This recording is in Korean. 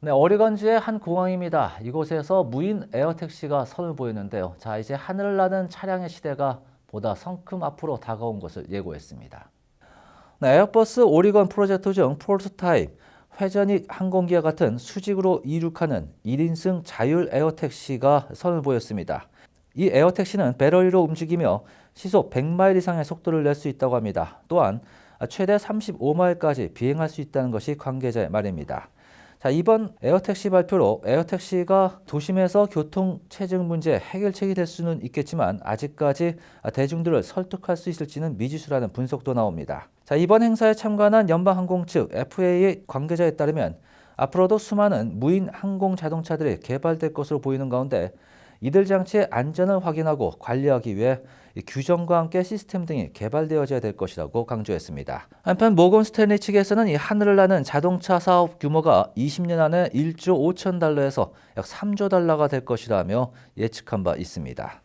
네, 오리건주의 한 공항입니다. 이곳에서 무인 에어택시가 선을 보이는데요. 자, 이제 하늘을 나는 차량의 시대가 보다 성큼 앞으로 다가온 것을 예고했습니다. 네, 에어버스 오리건 프로젝트 중 프로토타입 회전익 항공기와 같은 수직으로 이륙하는 1인승 자율 에어택시가 선을 보였습니다. 이 에어택시는 배터리로 움직이며 시속 100마일 이상의 속도를 낼 수 있다고 합니다. 또한 최대 35마일까지 비행할 수 있다는 것이 관계자의 말입니다. 자, 이번 에어택시 발표로 에어택시가 도심에서 교통 체증 문제 해결책이 될 수는 있겠지만 아직까지 대중들을 설득할 수 있을지는 미지수라는 분석도 나옵니다. 자, 이번 행사에 참관한 연방항공 측 FAA 관계자에 따르면 앞으로도 수많은 무인 항공 자동차들이 개발될 것으로 보이는 가운데 이들 장치의 안전을 확인하고 관리하기 위해 이 규정과 함께 시스템 등이 개발되어져야 될 것이라고 강조했습니다. 한편 모건 스탠리 측에서는 이 하늘을 나는 자동차 사업 규모가 20년 안에 1조 5천 달러에서 약 3조 달러가 될 것이라며 예측한 바 있습니다.